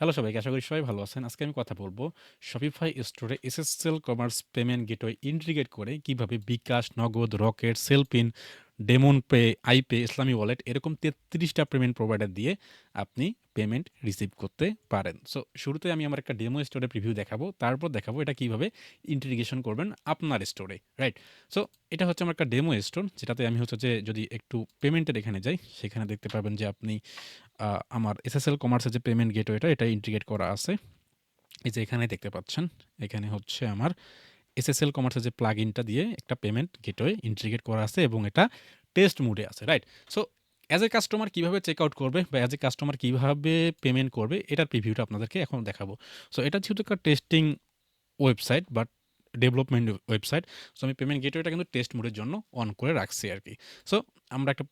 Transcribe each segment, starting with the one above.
Hello সবাইকে, আশা করি সবাই ভালো আছেন। আজকে আমি কথা বলব শপিফাই স্টোরে SSL commerce payment gateway integrate করে কীভাবে বিকাশ, নগদ, রকেট সেলপিন ডেমন পে আইপে ইসলামী ওয়ালেট এরকম তেত্রিশটা পেমেন্ট প্রোভাইডার দিয়ে আপনি পেমেন্ট রিসিভ করতে পারেন। সো শুরুতে আমি আমার একটা ডেমো স্টোরে প্রিভিউ দেখাবো, তারপর দেখাবো এটা কীভাবে ইন্টিগ্রেশন করবেন আপনার স্টোরে রাইট সো এটা হচ্ছে আমার একটা ডেমো স্টোর যেটাতে আমি হচ্ছে যে যদি একটু পেমেন্টের এখানে যাই, সেখানে দেখতে পাবেন যে আপনি আমার এসএসএল কমার্সের যে পেমেন্ট গেটওয়েটা এটা ইন্টিগ্রেট করা আছে। এই যে এখানে দেখতে পাচ্ছেন, এখানে হচ্ছে আমার এসএসএল কমার্সের যে প্লাগ ইনটা দিয়ে একটা পেমেন্ট গেটওয়ে ইন্টিগ্রেট করা আছে এবং এটা টেস্ট মুডে আছে right so as a customer কীভাবে চেক আউট করবে বা অ্যাজ এ কাস্টমার কীভাবে পেমেন্ট করবে, এটার প্রিভিউটা আপনাদেরকে এখন দেখাবো। সো এটা যেহেতু একটা testing website but development website so আমি পেমেন্ট গেটওয়েটা কিন্তু টেস্ট মোডের জন্য অন করে রাখছি আর কি সো আমরা একটা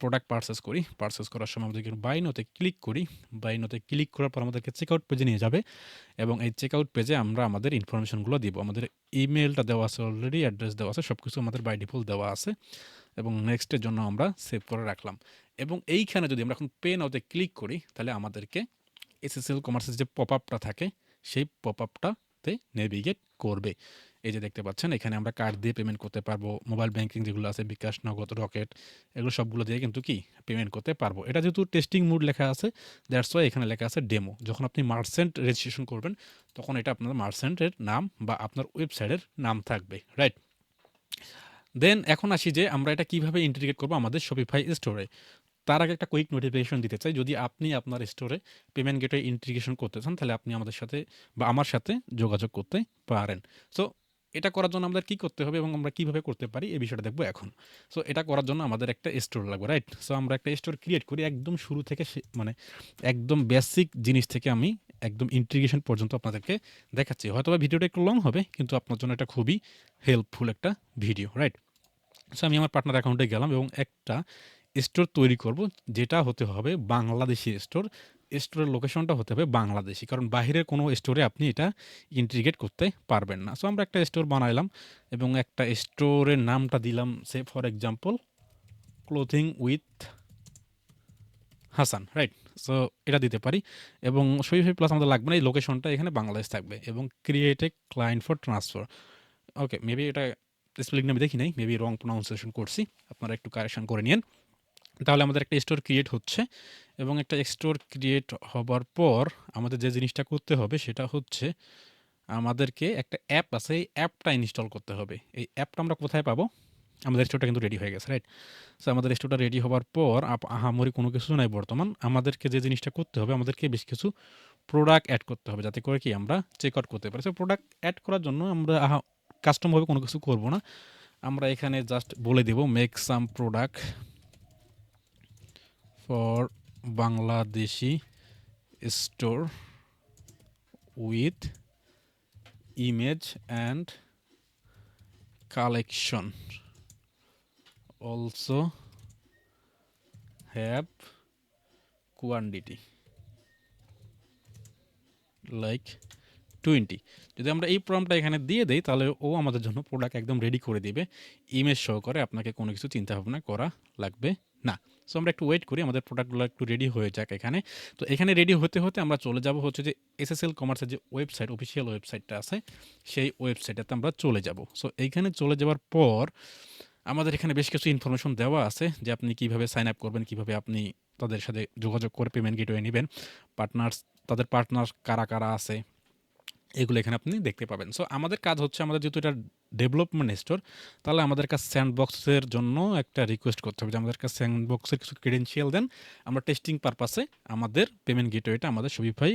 প্রোডাক্ট পারচেস করি। পারচেস করার সময় আমাদেরকে বাই নোতে ক্লিক করি। বাই নোতে ক্লিক করার পর আমাদেরকে চেকআউট পেজে নিয়ে যাবে এবং এই চেক আউট পেজে আমরা আমাদের ইনফরমেশনগুলো দিব। আমাদের ইমেলটা দেওয়া আছে অলরেডি অ্যাড্রেস দেওয়া আছে সব কিছু আমাদের বাই ডিফল্ট দেওয়া আছে এবং নেক্সটের জন্য আমরা সেভ করে রাখলাম। এবং এইখানে যদি আমরা এখন পে নাওতে ক্লিক করি, তাহলে আমাদেরকে এসএসএল কমার্সের যে পপ আপটা থাকে, সেই পপ আপটাতে নেভিগেট করবে। এই যে দেখতে পাচ্ছেন, এখানে আমরা কার্ড দিয়ে পেমেন্ট করতে পারব। মোবাইল ব্যাংকিং যেগুলো আছে, বিকাশ, নগদ রকেট এগুলো সবগুলো দিয়ে কিন্তু কি? পেমেন্ট করতে পারব। এটা যেহেতু টেস্টিং মুড লেখা আছে দ্যাটস ওয়াই এখানে লেখা আছে ডেমো যখন আপনি মার্চেন্ট রেজিস্ট্রেশন করবেন, তখন এটা আপনার মার্চেন্টের নাম বা আপনার ওয়েবসাইটের নাম থাকবে রাইট দেন এখন আসি যে আমরা এটা কীভাবে ইন্টিগ্রেট করব আমাদের শপিফাই স্টোরে তার আগে একটা কুইক নোটিফিকেশন দিতে চাই। যদি আপনি আপনার স্টোরে পেমেন্ট গেটে ইন্টিগ্রেশন করতে চান, তাহলে আপনি আমাদের সাথে বা আমার সাথে যোগাযোগ করতে পারেন। সো এটা করার জন্য আমাদের কি করতে হবে এবং আমরা কীভাবে করতে পারি, এই বিষয়টা দেখব এখন। সো এটা করার জন্য আমাদের একটা স্টোর লাগবে রাইট সো আমরা একটা স্টোর ক্রিয়েট করি, একদম শুরু থেকে মানে একদম বেসিক জিনিস থেকে আমি একদম ইন্টিগ্রেশন পর্যন্ত আপনাদেরকে দেখাচ্ছি। হয়তো বা ভিডিওটা একটু লং হবে, কিন্তু আপনার জন্য এটা খুবই হেল্পফুল একটা ভিডিও রাইট সো আমি আমার পার্টনার অ্যাকাউন্টে গেলাম এবং একটা স্টোর তৈরি করব, যেটা হতে হবে বাংলাদেশি স্টোর স্টোরের লোকেশনটা হতে হবে বাংলাদেশি, কারণ বাইরের কোনো স্টোরে আপনি এটা ইন্টিগ্রেট করতে পারবেন না। সো আমরা একটা স্টোর বানাইলাম এবং একটা স্টোরের নামটা দিলাম say for example clothing with Hasan right so এটা দিতে পারি এবং শরীফ প্লাস আমাদের লাগবে না, এই লোকেশনটা এখানে বাংলাদেশ থাকবে এবং create a client for transfer okay maybe এটা স্পেলিং আমি দেখি নাই মেবি রং প্রোনাউন্সিয়েশন করছি, আপনারা একটু কারেকশন করে নিন তাহলে আমাদের একটা স্টোর ক্রিয়েট হচ্ছে এবং একটা স্টোর ক্রিয়েট হবার পর আমাদের যে জিনিসটা করতে হবে সেটা হচ্ছে আমাদেরকে একটা অ্যাপ আছে, এই অ্যাপটা ইনস্টল করতে হবে। এই অ্যাপটা আমরা কোথায় পাবো? আমাদের স্টোরটা কিন্তু রেডি হয়ে গেছে রাইট সো আমাদের স্টোরটা রেডি হওয়ার পর আহামরি কোনো কিছু নাই বর্তমান। আমাদেরকে যে জিনিসটা করতে হবে, আমাদেরকে বেশ কিছু প্রোডাক্ট অ্যাড করতে হবে যাতে করে কি আমরা চেক আউট করতে পারি। সো প্রোডাক্ট অ্যাড করার জন্য আমরা আহা কাস্টমভাবে কোনো কিছু করব না। আমরা এখানে জাস্ট বলে দেব make some product for Bangladeshi store with image and collection also have quantity like twenty যদি আমরা এই প্রমটা এখানে দিয়ে দেই, তাহলে ও আমাদের জন্য প্রোডাক্ট একদম রেডি করে দিবে। ইমেজ শো করে আপনাকে কোনো কিছু চিন্তা ভাবনা করা লাগবে। না। সো আমরা একটু ওয়েট করি, আমাদের প্রোডাক্টগুলো একটু রেডি হয়ে যাক এখানে। তো এখানে রেডি হতে হতে আমরা চলে যাব হচ্ছে যে এসএসএল কমার্সের যে ওয়েবসাইট অফিসিয়াল ওয়েবসাইটটা আছে, সেই ওয়েবসাইটটাতে আমরা চলে যাব। সো এইখানে চলে যাওয়ার পর আমাদের এখানে বেশ কিছু ইনফরমেশন দেওয়া আছে যে আপনি কীভাবে সাইন আপ করবেন, কীভাবে আপনি তাদের সাথে যোগাযোগ করে পেমেন্ট গেটওয়ে নেবেন। পার্টনার্স তাদের পার্টনার কারা কারা আছে? এগুলো এখানে আপনি দেখতে পাবেন। সো আমাদের কাজ হচ্ছে আমাদের যেহেতু এটা ডেভেলপমেন্ট স্টোর তাহলে আমাদের কাছে স্যান্ডবক্সের জন্য একটা রিকোয়েস্ট করতে হবে যে আমাদের কাছে স্যান্ডবক্সের কিছু ক্রেডেন্সিয়াল দেন। আমরা টেস্টিং পারপাসে আমাদের পেমেন্ট গেটওয়েটা আমাদের শপিফাই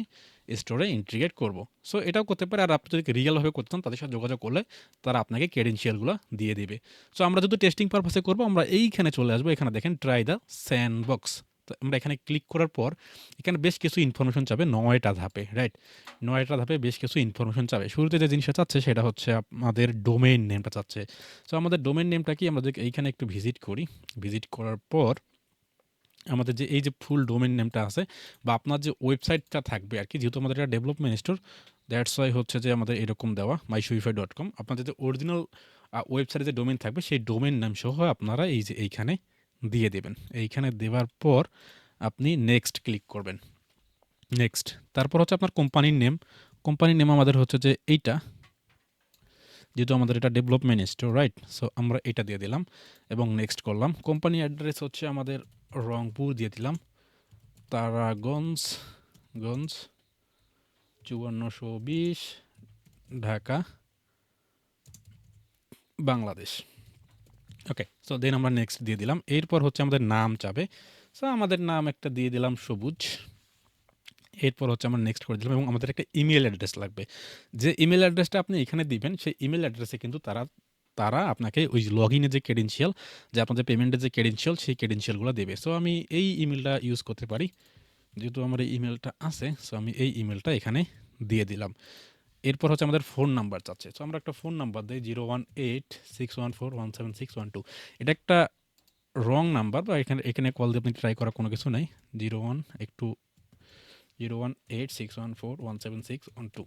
স্টোরে ইন্টিগ্রেট করব। সো এটাও করতে পারে। আর আপনি যদি রিয়েলভাবে করতে চান, তাদের সাথে যোগাযোগ করলে তারা আপনাকে ক্রেডেন্সিয়ালগুলো দিয়ে দেবে। সো আমরা যদি টেস্টিং পারপাসে করব, আমরা এইখানে চলে আসব। এখানে দেখেন ট্রাই দ্য স্যান্ডবক্স আমরা এখানে ক্লিক করার পর, এখানে বেশ কিছু ইনফরমেশন চাবে নয়টা ধাপে রাইট নয়টা ধাপে বেশ কিছু ইনফরমেশন চাবে। শুরুতে যে জিনিসটা চাচ্ছে সেটা হচ্ছে আমাদের ডোমেইন নেমটা চাচ্ছে। সো আমাদের ডোমেইন নেমটা কি? আমরা এইখানে একটু ভিজিট করি ভিজিট করার পর আমাদের যে এই যে ফুল ডোমেন নেমটা আছে বা আপনার যে ওয়েবসাইটটা থাকবে আর কি, যেহেতু আমাদের এটা ডেভেলপমেন্ট স্টোর দ্যাটস ওয়াই হচ্ছে যে আমাদের এরকম দেওয়া মাই সুইফাই ডট কম আপনাদের যে অরিজিনাল ওয়েবসাইটে যে ডোমেন থাকবে, সেই ডোমেন নাম সহ আপনারা এই যে এইখানে দিয়ে দেবেন। এইখানে দেওয়ার পর আপনি নেক্সট ক্লিক করবেন। নেক্সট তারপর হচ্ছে আপনার কোম্পানির নেম কোম্পানির নেম আমাদের হচ্ছে যে এইটা, যেহেতু আমাদের এটা ডেভেলপমেন্ট স্টোর রাইট সো আমরা এটা দিয়ে দিলাম এবং নেক্সট করলাম। কোম্পানি অ্যাড্রেস হচ্ছে আমাদের রংপুর দিয়ে দিলাম। তারাগঞ্জ, গঞ্জ, চুয়ান্নশো বিশ, Dhaka, Bangladesh. Okay so then আমরা নেক্সট দিয়ে দিলাম। এরপর হচ্ছে আমাদের নাম চাবে। সো আমাদের নাম একটা দিয়ে দিলাম সবুজ। এরপর হচ্ছে আমরা নেক্সট করে দিলাম এবং আমাদের একটা ইমেল অ্যাড্রেস লাগবে। যে ইমেল অ্যাড্রেসটা আপনি এখানে দিবেন, সেই ইমেল অ্যাড্রেসে কিন্তু তারা তারা আপনাকে ওই লগ ইনের যে ক্রেডেন্সিয়াল যে আপনাদের পেমেন্টের যে ক্রেডেন্সিয়াল সেই ক্রেডেন্সিয়ালগুলো দেবে। সো আমি এই ইমেলটা ইউজ করতে পারি। যেহেতু আমার এই ইমেলটা আছে সো আমি এই ইমেলটা এখানে দিয়ে দিলাম। এরপর হচ্ছে আমাদের ফোন নাম্বার চাচ্ছে। সো আমরা একটা ফোন নাম্বার দিই zero one eight six one four one seven six one two এটা একটা রং নাম্বার বা এখানে এখানে কল দিয়ে আপনি ট্রাই করার কোনো কিছু নেই। জিরো ওয়ান একটু zero one eight six one four one seven six one two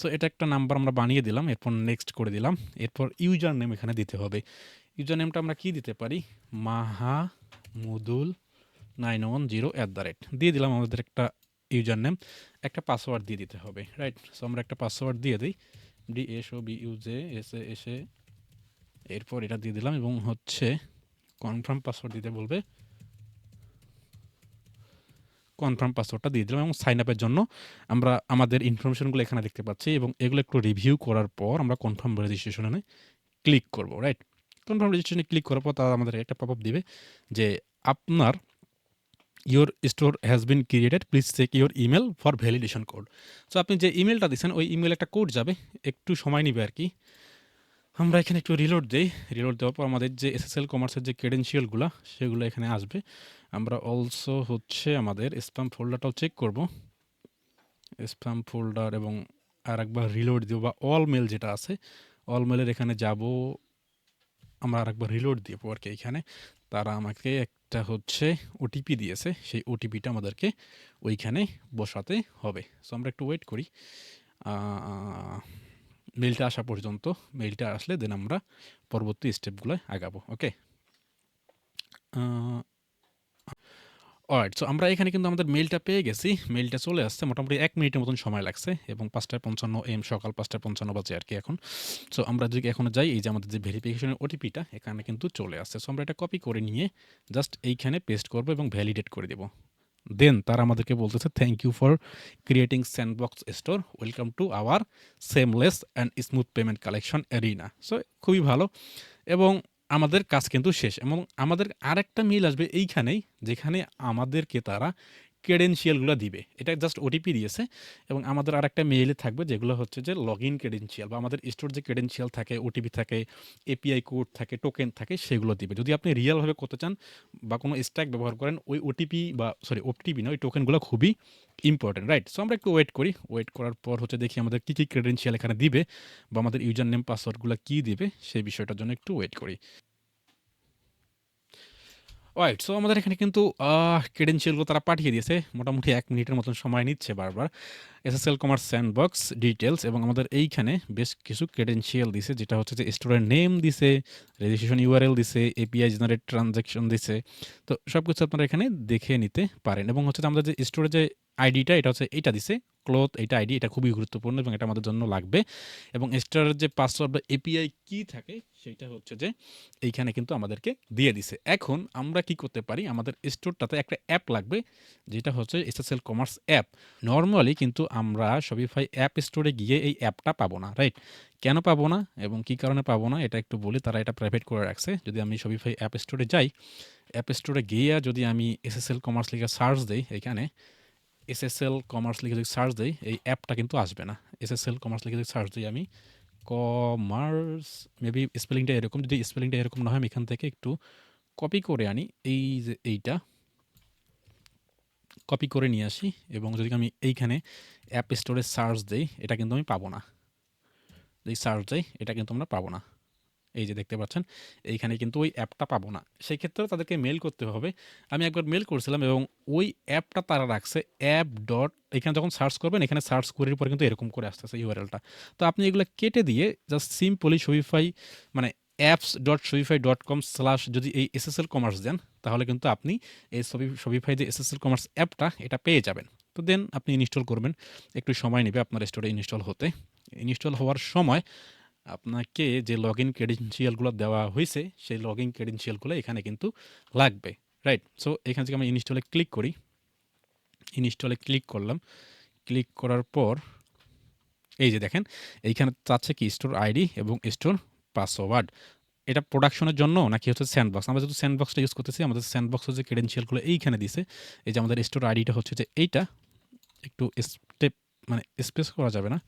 so এটা একটা নাম্বার আমরা বানিয়ে দিলাম, এরপর নেক্সট করে দিলাম। এরপর ইউজার নেম এখানে দিতে হবে। ইউজার নেমটা আমরা কি দিতে পারি? Mahamudul nine one zero at the rate দিয়ে দিলাম আমাদের একটা ইউজার নেম একটা পাসওয়ার্ড দিয়ে দিতে হবে রাইট সো আমরা একটা পাসওয়ার্ড দিয়ে দিই D S O B U J S A এসে এরপর এটা দিয়ে দিলাম এবং হচ্ছে কনফার্ম পাসওয়ার্ড দিতে বলবে। কনফার্ম পাসওয়ার্ডটা দিয়ে দিলাম এবং সাইন আপের জন্য আমরা আমাদের ইনফরমেশনগুলো এখানে দেখতে পাচ্ছি এবং এগুলো একটু রিভিউ করার পর আমরা কনফার্ম রেজিস্ট্রেশনে ক্লিক করব রাইট কনফার্ম রেজিস্ট্রেশনে ক্লিক করার পর তারা আমাদের একটা পপ আপ দিবে যে আপনার your store has been created please check your email for validation code so আপনি যে ইমেলটা দিচ্ছেন ওই ইমেল একটা কোড যাবে। একটু সময় নিবে আর কি। আমরা এখানে একটু রিলোড দিই। রিলোড দেওয়ার পর আমাদের যে এসএসএল কমার্সের যে ক্রেডেন্সিয়ালগুলো সেগুলো এখানে আসবে। আমরা অলসো হচ্ছে আমাদের স্প্যাম ফোল্ডারটাও চেক করব। স্প্যাম ফোল্ডার এবং আর একবার রিলোড দিব বা অল মেল যেটা আছে অল মেলের এখানে যাব, আমরা আর একবার রিলোড দিব আর কি এখানে। তারা আমাকে একটা হচ্ছে ওটিপি দিয়েছে, সেই ওটিপিটা আমাদেরকে ওইখানে বসাতে হবে। সো আমরা একটু ওয়েট করি। মেলটা আসা পর্যন্ত মেলটা আসলে দেন আমরা পরবর্তী স্টেপগুলো আগাবো ওকে অলরাইট সো আমরা এখানে কিন্তু আমাদের মেলটা পেয়ে গেছি। মেলটা চলে আসছে মোটামুটি এক মিনিটের মতন সময় লাগছে এবং পাঁচটায় পঞ্চান্ন এম সকাল পাঁচটায় পঞ্চান্ন বাজে আর কি এখন। সো আমরা যদি এখনও যাই, এই যে আমাদের যে ভেরিফিকেশনের ওটিপিটা এখানে কিন্তু চলে আসছে। সো আমরা এটা কপি করে নিয়ে জাস্ট এইখানে পেস্ট করব এবং ভ্যালিডেট করে দেবো। দেন তারা আমাদেরকে বলতেছে thank you for creating sandbox store welcome to our seamless and smooth payment collection arena so খুবই ভালো। এবং আমাদের কাজ কিন্তু শেষ এবং আমাদের আরেকটা মিল আসবে এইখানেই যেখানে আমাদেরকে তারা ক্রেডেন্সিয়ালগুলো দিবে। এটা জাস্ট ওটিপি দিয়েছে এবং আমাদের আর একটা মেইলে থাকবে যেগুলো হচ্ছে যে লগ ইন ক্রেডেন্সিয়াল বা আমাদের স্টোর যে ক্রেডেন্সিয়াল থাকে ওটিপি থাকে এপিআই কোড থাকে টোকেন থাকে, সেগুলো দিবে। যদি আপনি রিয়েলভাবে করতে চান বা কোনো স্ট্যাক ব্যবহার করেন, ওই ওটিপি বা সরি ওটিপি না ওই টোকেনগুলো খুবই ইম্পর্টেন্ট রাইট সো আমরা একটু ওয়েট করি। ওয়েট করার পর হচ্ছে দেখি আমাদের কী কী ক্রেডেন্সিয়াল এখানে দিবে বা আমাদের ইউজার নেম পাসওয়ার্ডগুলো কী দিবে, সেই বিষয়টার জন্য একটু ওয়েট করি। রাইট সো আমাদের এখানে কিন্তু ক্রেডেন্সিয়ালগুলো তারা পাঠিয়ে দিয়েছে। মোটামুটি এক মিনিটের মতন সময় নিচ্ছে বারবার। এসএসএল কমার্স স্যান্ডবক্স ডিটেলস এবং আমাদের এইখানে বেশ কিছু ক্রেডেন্সিয়াল দিছে, যেটা হচ্ছে যে স্টোরের নেম দিছে রেজিস্ট্রেশন ইউআরএল দিছে এপিআই জেনারেট ট্রানজ্যাকশন দিছে। তো সব কিছু আপনারা এখানে দেখে নিতে পারেন। এবং হচ্ছে আমাদের যে স্টোরে যে আইডিটা এটা হচ্ছে এইটা দিছে। ক্লোথ, এটা আইডি, এটা খুবই গুরুত্বপূর্ণ এবং এটা আমাদের জন্য লাগবে। এবং স্টোরের যে পাসওয়ার্ড বা এপিআই কি থাকে সেটা হচ্ছে যে এইখানে কিন্তু আমাদেরকে দিয়ে দিছে। এখন আমরা কি করতে পারি? আমাদের স্টোরটাতে একটা অ্যাপ লাগবে, যেটা হচ্ছে এসএসএল কমার্স অ্যাপ। নর্মালি কিন্তু আমরা শপিফাই অ্যাপ স্টোরে গিয়ে এই অ্যাপটা পাবো না, রাইট? কেন পাবো না এবং কি কারণে পাবো না, এটা একটু বলি, তারা এটা প্রাইভেট করে রাখছে। যদি আমি শপিফাই অ্যাপ স্টোরে যাই, অ্যাপ স্টোরে গিয়ে যদি আমি এসএসএল কমার্স লিখে সার্চ দিই এখানে এসএসএল কমার্স লিখে যদি সার্চ দিই, এই অ্যাপটা কিন্তু আসবে না। এসএসএল কমার্স লিখে যদি সার্চ দিই আমি কমার্স মেবি স্পেলিংটা এরকম, যদি স্পেলিংটা এরকম না হয় আমি এখান থেকে একটু কপি করে আনি, এই যে এইটা। কপি করে নিয়ে আসি, এবং যদি আমি এইখানে অ্যাপ স্টোরে সার্চ দিই, এটা কিন্তু আমি পাবো না। যদি সার্চ দিই, এটা কিন্তু আমরা পাবো না। এই যে দেখতে পাচ্ছেন, এইখানে কিন্তু ওই অ্যাপটা পাবো না। সেই ক্ষেত্রে তাদেরকে মেল করতে হবে। আমি একবার মেল করছিলাম এবং ওই অ্যাপটা তারা রাখছে অ্যাপ ডট এখানে যখন সার্চ করবেন, এখানে সার্চ করার পর কিন্তু এরকম করে আসতেছে ইউআরএলটা তো আপনি এগুলো কেটে দিয়ে জাস্ট সিম্পলি শপিফাই মানে apps dot Shopify dot com slash যদি এই এসএসএল কমার্স দেন, তাহলে কিন্তু আপনি এই সবি শপিফাই যে এসএসএল কমার্স অ্যাপটা, এটা পেয়ে যাবেন। তো দেন আপনি ইনস্টল করবেন। একটু সময় নেবে আপনার স্টোরে ইনস্টল হতে। ইনস্টল হওয়ার সময় আপনাকে যে লগ ইন ক্রেডেন্সিয়ালগুলো দেওয়া হয়েছে সেই লগ ইন ক্রেডেন্সিয়ালগুলো এখানে কিন্তু লাগবে রাইট সো এখান থেকে আমি ইনস্টলে ক্লিক করি। ইনস্টলে ক্লিক করলাম। ক্লিক করার পর, এই যে দেখেন, এইখানে চাচ্ছে কি স্টোর আইডি এবং স্টোর পাসওয়ার্ড এটা প্রোডাকশনের জন্য নাকি হচ্ছে স্যান্ডবক্স আমরা যেহেতু স্যান্ডবক্সটা ইউজ করতেছি, আমাদের স্যান্ডবক্সের যে ক্রেডেন্সিয়ালগুলো এইখানে দিছে, এই যে আমাদের স্টোর আইডিটা হচ্ছে যে এইটা, একটু স্টেপ মানে স্পেস করা যাবে না।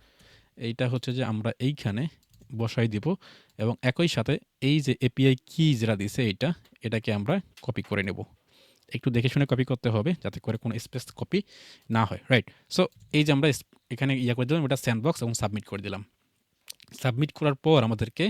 এইটা হচ্ছে যে আমরা এইখানে বসাই দিব এবং একই সাথে এই যে এপিআই কি যেটা দিছে এটা এটাকে আমরা কপি করে নেব। একটু দেখে শুনে কপি করতে হবে যাতে করে কোনো স্পেস কপি না হয় রাইট সো এই যে আমরা এখানে ইয়া করে দিলাম, এটা স্যান্ডবক্স এবং সাবমিট করে দিলাম। সাবমিট করার পর আমাদেরকে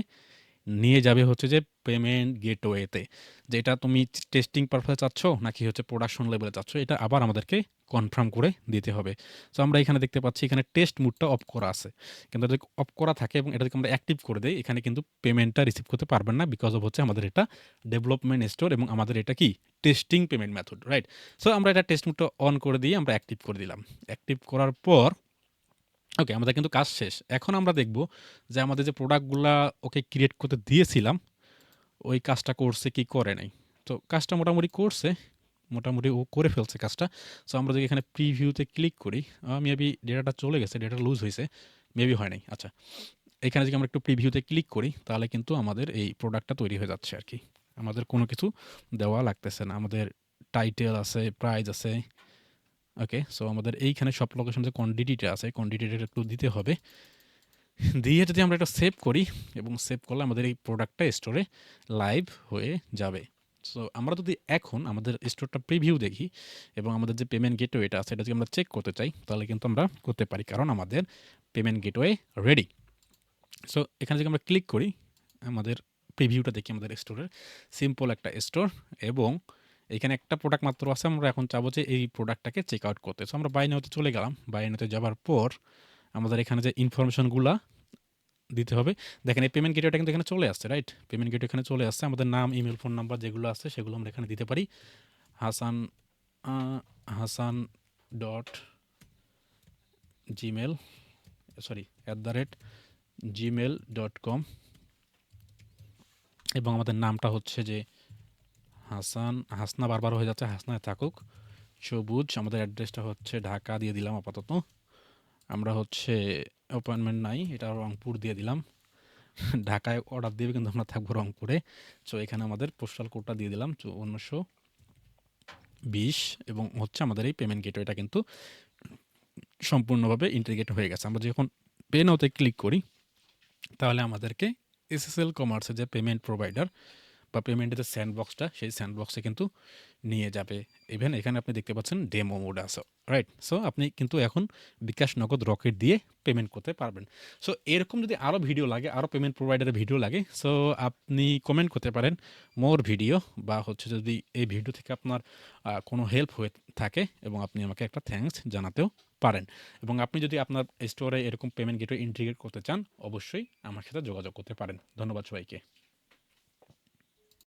নিয়ে যাবে হচ্ছে যে পেমেন্ট গেটওয়েতে যেটা তুমি টেস্টিং পারপাসে চাচ্ছ নাকি হচ্ছে প্রোডাকশন লেভেলে চাচ্ছ, এটা আবার আমাদেরকে কনফার্ম করে দিতে হবে। সো আমরা এখানে দেখতে পাচ্ছি এখানে টেস্ট মুডটা অফ করা আছে। কিন্তু যদি অফ করা থাকে এবং এটা যদি আমরা অ্যাক্টিভ করে দেই, এখানে কিন্তু পেমেন্টটা রিসিভ করতে পারবেন না বিকজ অফ হচ্ছে আমাদের এটা ডেভেলপমেন্ট স্টোর এবং আমাদের এটা কি? Testing payment method right so আমরা এটা টেস্ট মুডটা অন করে দিয়ে আমরা অ্যাক্টিভ করে দিলাম। অ্যাক্টিভ করার পর ওকে আমাদের কিন্তু কাজ শেষ। এখন আমরা দেখব যে আমাদের যে প্রোডাক্টগুলা ওকে ক্রিয়েট করতে দিয়েছিলাম, ওই কাজটা করছে কি করে নাই। তো কাজটা মোটামুটি করছে, মোটামুটি ও করে ফেলছে কাজটা। সো আমরা যদি এখানে প্রিভিউতে ক্লিক করি মেবি ডেটাটা চলে গেছে ডেটা লুজ হয়েছে মেবি হয় নাই। আচ্ছা এখানে যদি আমরা একটু প্রিভিউতে ক্লিক করি, তাহলে কিন্তু আমাদের এই প্রোডাক্টটা তৈরি হয়ে যাচ্ছে আর কি। আমাদের কোনো কিছু দেওয়া লাগতেছে না। আমাদের টাইটেল আছে প্রাইজ আছে ওকে সো আমাদের এইখানে সব লোকেশন যে কোয়ান্টিটিটা আছে কোয়ান্টিটিটা একটু দিতে হবে। দিয়ে যদি আমরা এটা সেভ করি এবং সেভ করলে আমাদের এই প্রোডাক্টটা স্টোরে লাইভ হয়ে যাবে। সো আমরা যদি এখন আমাদের স্টোরটা প্রিভিউ দেখি এবং আমাদের যে পেমেন্ট গেটওয়েটা আছে, এটা যদি আমরা চেক করতে চাই, তাহলে কিন্তু আমরা করতে পারি, কারণ আমাদের পেমেন্ট গেটওয়ে রেডি সো এখানে যদি আমরা ক্লিক করি, আমাদের প্রিভিউটা দেখি আমাদের স্টোরের সিম্পল একটা স্টোর এবং এখানে একটা প্রোডাক্ট মাত্র আছে, আমরা এখন চাবো যে এই প্রোডাক্টটাকে চেক আউট করতে। সো আমরা বাইনাতে চলে গেলাম। বাইনাতে যাওয়ার পর আমাদের এখানে যে ইনফরমেশনগুলো দিতে হবে, দেখেন এই পেমেন্ট গেটওয়েটা কিন্তু এখানে চলে আসছে রাইট পেমেন্ট গেটওয়ে এখানে চলে আসছে। আমাদের নাম ইমেল ফোন নাম্বার যেগুলো আছে, সেগুলো আমরা এখানে দিতে পারি। Hasan Hasan dot Gmail sorry at the rate Gmail dot com এবং আমাদের নামটা হচ্ছে যে হাসান, হাসনা বারবার হয়ে যাচ্ছে, হাসনায় থাকুক। সবুজ, আমাদের অ্যাড্রেসটা হচ্ছে ঢাকা, দিয়ে দিলাম আপাতত। আমরা হচ্ছে অ্যাপয়েন্টমেন্ট নাই, এটা রংপুর দিয়ে দিলাম। ঢাকায় অর্ডার দেবে কিন্তু আমরা থাকব রংপুরে। সো এখানে আমাদের পোস্টাল কোডটা দিয়ে দিলাম চৌন্নশো বিশ এবং হচ্ছে আমাদের এই পেমেন্ট গেটওয়েটা কিন্তু সম্পূর্ণভাবে ইন্টিগ্রেট হয়ে গেছে। আমরা যখন পে নাওতে ক্লিক করি, তাহলে আমাদেরকে এসএসএল কমার্সের যে পেমেন্ট প্রোভাইডার বা পেমেন্টের যে স্যান্ডবক্সটা, সেই স্যান্ডবক্সে কিন্তু নিয়ে যাবে। ইভেন এখানে আপনি দেখতে পাচ্ছেন ডেমো মোড আছে রাইট সো আপনি কিন্তু এখন বিকাশ নগদ রকেট দিয়ে পেমেন্ট করতে পারবেন। সো এরকম যদি আরও ভিডিও লাগে আরও পেমেন্ট প্রোভাইডারের ভিডিও লাগে সো আপনি কমেন্ট করতে পারেন মোর ভিডিও বা হচ্ছে যদি এই ভিডিও থেকে আপনার কোনো হেল্প হয়ে থাকে এবং আপনি আমাকে একটা থ্যাঙ্কস জানাতেও পারেন। এবং আপনি যদি আপনার স্টোরে এরকম পেমেন্ট গেটওয়ে ইন্টিগ্রেট করতে চান, অবশ্যই আমার সাথে যোগাযোগ করতে পারেন। ধন্যবাদ সবাইকে।